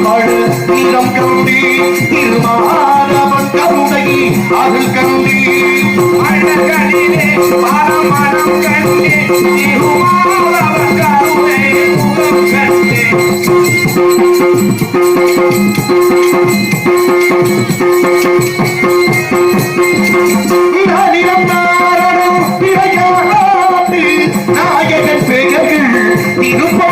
படு நிறம் கண்டி திருமாதவன் கருணை அருள் கண்டி அழகனிலே பாரமணம் கண்டே திருமாவளவன் கருணை முகம் கண்டே நாயகன் பெயர்கள் திருப்பாட்டு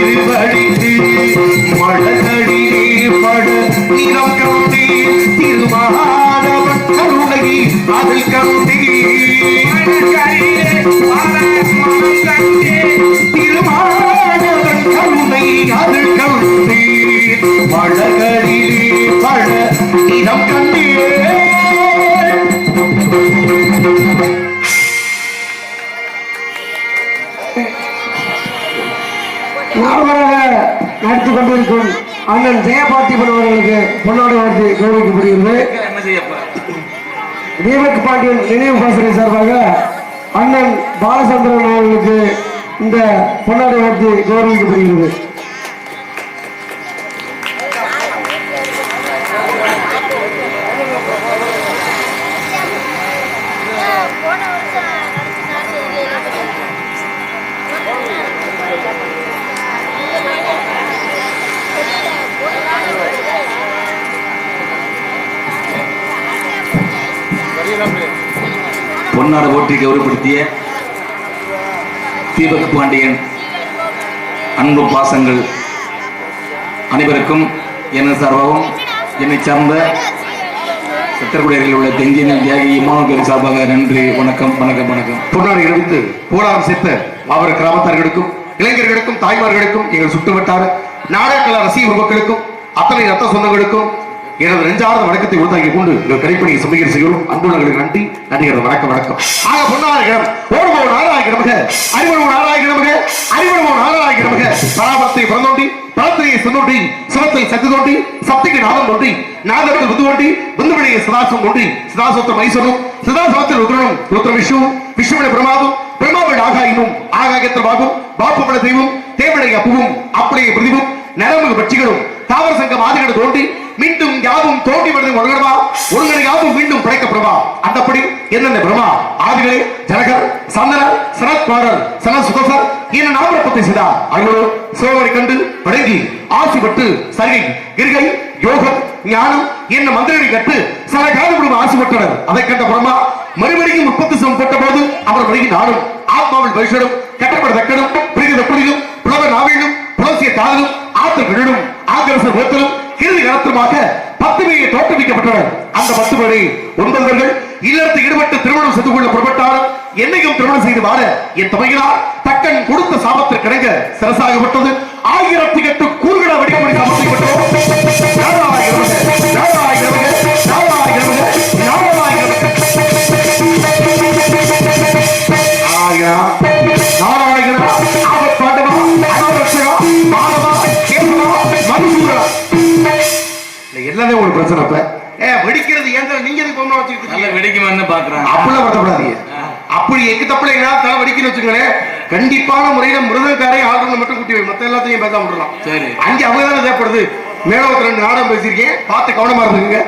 உங்கள் திருவழிக்கு பட நிறம் அதில் கண்டே நடத்தி கொண்டிருக்கும் அண்ணன் ஜெயபாத்திபன் அவர்களுக்கு பொன்னாடு வாழ்த்து கௌரவிக்கப்படுகிறது. தீபக் பாண்டியன் நினைவு பாசனை சார்பாக அண்ணன் பாலச்சந்திரன் அவர்களுக்கு இந்த பொன்னாடு வாழ்த்து கௌரவிக்கப்படுகிறது. பொன்னாடு போற்றி கௌரவப்படுத்திய தீபக் பாண்டியன் அன்பு பாசங்கள் அனைவருக்கும் என்ன சார்பாகவும் என்னை சார்ந்த சத்திரக்குடியில் உள்ள தெங்கியனில் தியாகி இமானுக்கு சார்பாக நன்றி வணக்கம் வணக்கம் வணக்கம். பொன்னாடி எடுத்து போராடம் சேர்த்த அவர் கிராமத்தார்களுக்கும் இளைஞர்களுக்கும் தாய்மார்களுக்கும் எங்கள் சுற்றுவட்டார நாடகக்கல ரசிக மக்களுக்கும் அத்தனை ரத்த சொந்தங்களுக்கும் எனது நெஞ்சார்ந்த வணக்கத்தை உண்டாக்கி கொண்டு எங்கள் கடைப்பணியை சமீகர் செய்யும் அன்புள்ளவர்களுக்கு நன்றி. நன்றிகள். வணக்கம் வணக்கம். ஆக பொன்னாகிடம் ஓடுபவன் ஆறாகி நமக. அறிவனும் ஆறாகி நமக. பராபரத்தை பிறந்தோண்டி பரத்திரியை சொன்னோண்டி சிவத்தை சக்தி தோண்டி சக்திக்கு நாதம் தோண்டி நாதத்தில் புது தோண்டி புந்துவழியை சதாசம் தோண்டி சதாசோத்தம் ஐஸ்வரம் சதாசவத்தில் ருத்ரனும் ருத்ர விஷ்ணு விஷ்ணுவிட பிரமாதம் பிரமாவின் ஆகாயினும் ஆகாயத்தில் பாகும் பாப்புபட தெய்வம் தேவடைய அப்புவும் அப்படியே பிரதிவும் நரம்பு பட்சிகளும் தாவர சங்கம் ஆதிகளை தோண்டி மீண்டும் யாவும் தோண்டி வருது ஒருங்கடமா ஒருங்கடை யாவும் மீண்டும் படைக்கப்படுவா அந்தப்படி என்னென்ன பிரமா ஆதிகளே ஜனகர் சந்தனர் சனத்குமாரர் சன சுகசர் என்ன நாமரப்பத்தை செய்தார் அவர்களோ சோழரை கண்டு வணங்கி ஆசி பட்டு சரிகை கிருகை யோகம் ஞானம் என்ன மந்திரனை கற்று சில காலம் ஆசைப்பட்டனர் அதை கண்ட பிரமா மறுபடியும் முப்பத்தி சமம் போட்ட போது அவர் வழங்கி நாடும். ஆத்மாவில் வைஷனும் கட்டப்பட தக்கனும் பிரிகிற புரியும் புலவர் நாவிலும் புலசிய காதலும் ஆத்திர விழலும் ஆங்கிரச வேத்தலும் இறுதி காலத்துமாக பத்து பேரை தோற்றுவிக்கப்பட்டனர். அந்த பத்து பேரை ஒன்பதர்கள் இல்லறத்தை ஈடுபட்டு திருமணம் செய்து கொள்ள புறப்பட்டாலும் என்னையும் திருமணம் செய்து வாழ என் துணையினார் தக்கன் கொடுத்த சாபத்திற்கு சிறசாகப்பட்டது சிரசாகப்பட்டது. ஆயிரத்தி எட்டு கூறுகளை வடிவமணி ஒரு பிரச்சனை இப்ப ஏ வெடிக்கிறது ஏங்க நீங்க எதுக்கு வச்சுக்கிட்டு நல்ல வெடிக்குமான்னு பாக்குறாங்க. அப்படிலாம் வருத்தப்படாதீங்க அப்படி எக்கு தப்புல எங்கேயாவது தலை வடிக்கணும்னு வச்சுங்களேன் கண்டிப்பான முறையில மிருதங்காரை ஆளுநர் மட்டும் கூட்டி வை. மத்த எல்லாத்தையும் பேசாம விட்டுறலாம். சரி. அங்க அவங்க தானே தேவைப்படுது. மேலவத்துல ரெண்டு நாடகம் பேசியிருக்கேன். பார்த்து கவனமா இருந்துங்க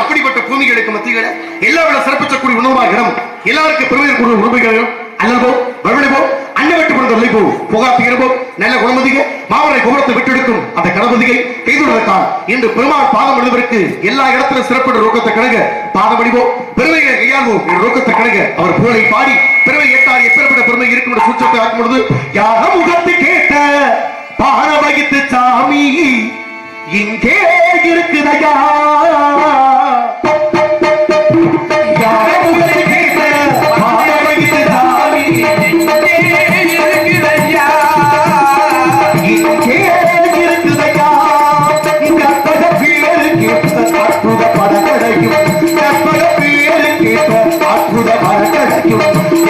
அப்படிப்பட்ட பூமிகளுக்கு மத்தியில எல்லா விட சிறப்பிச்சக்கூடிய உணவாக இடம். எல்லாருக்கும் பெருமை கூடிய உணவுகளும் அல்லல் போ வறுமனை போ. அன்ன வெட்டு பிறந்த இல்லை போ. புகா திகரபோ நல்ல குணமதிக மாவரை குமரத்தை விட்டெடுக்கும் அந்த கணபதியை கைதுள்ளதற்கால் இன்று பெருமாள் பாதம் எழுதவருக்கு எல்லா இடத்திலும் சிறப்பிட ரோக்கத்தை கணக பாதம் அடிவோம் பெருமையை கையாள்வோம். என்ற ரோக்கத்தை கணங்க அவர் புகழை பாடி பெருமை எட்டார் எப்பேற்பட்ட பெருமை இருக்கும் என்ற சூச்சத்தை ஆக்கும் பொழுது யாக முகத்தை கேட்ட பாட வகித்து சாமி இங்கே இருக்குதையா? அற்புத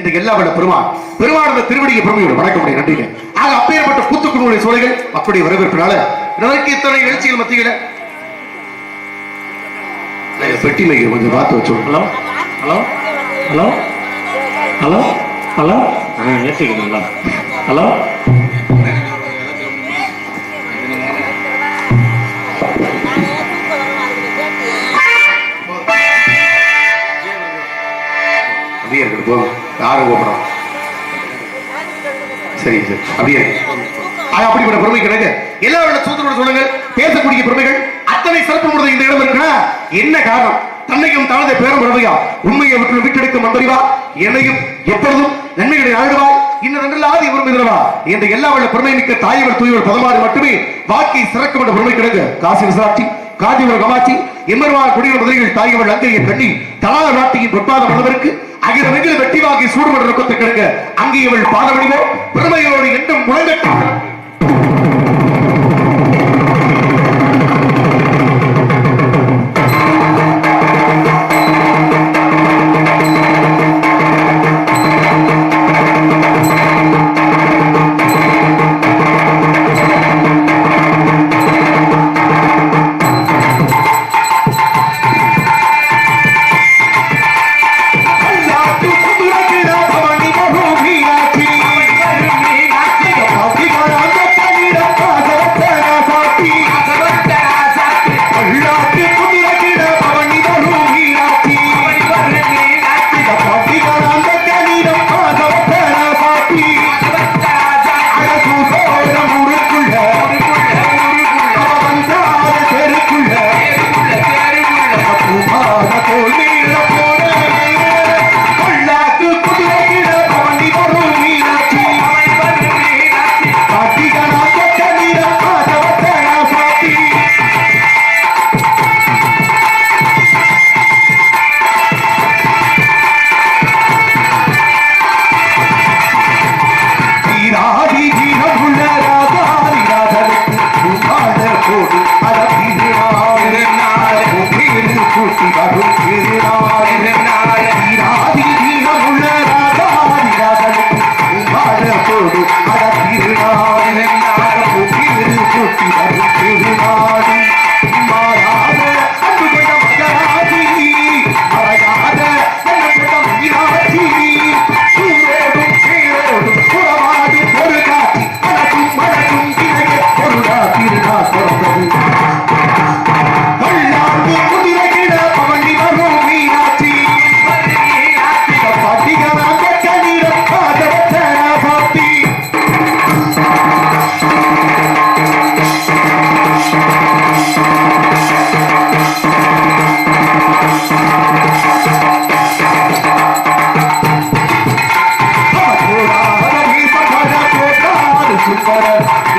என்று எல்லா விட பெருமாள். பெருமாள் திருவடியை பெருமையோடு வணக்க முடியும் நன்றிங்க. ஆக அப்பேற்பட்ட கூத்துக்குழுவுடைய சோலைகள் அப்படி வரவேற்பினால இதற்கு இத்தனை எழுச்சிகள் மத்தியில. பெட்டி மைய கொஞ்சம் பார்த்து வச்சோம் hello? Hello? Hello? Hello? Hello? ஆ ஏற்றிக்கிறீங்களா ஹலோ? அப்படியே இருக்கு போதும் யாரும் கூப்பிடும் சரி சரி. அப்படியே இருக்கு. அப்படிப்பட்ட பெருமை கிடக்கு எல்லாரோட சூத்திரோட சொல்லுங்கள். பேசக்கூடிய பெருமைகள் அத்தனை சிறப்பு முறை இந்த இடம் இருக்குன்னா என்ன காரணம்? தன்னையும் தனது பேரும் பெருமையா உண்மையை விட்டு விட்டெடுக்கும் அன்பறிவா என்னையும் எப்பொழுதும் நன்மைகளை ஆடுவாய் இன்னும் ரெண்டில்லாது இவரும் எதிரவா இந்த எல்லா வல்ல பெருமை மிக்க தாயவர் தூயவர் பதமாறு மட்டுமே வாக்கை சிறக்கும் என்ற பெருமை கிடக்கு. காசி விசாட்சி காதிவர் கமாட்சி எம்மருவார் குடிகள் முதலிகள் தாயவர் அங்கையை கண்ணி தலாத நாட்டியின் பொற்பாத மன்னவருக்கு அகில வெட்டி வாங்கி சூடுபடுற நோக்கத்தை கிடக்க அங்கே இவள் பாதவடிவோ பெருமையோடு என்றும் முழங்கட்டும் Thank you for us.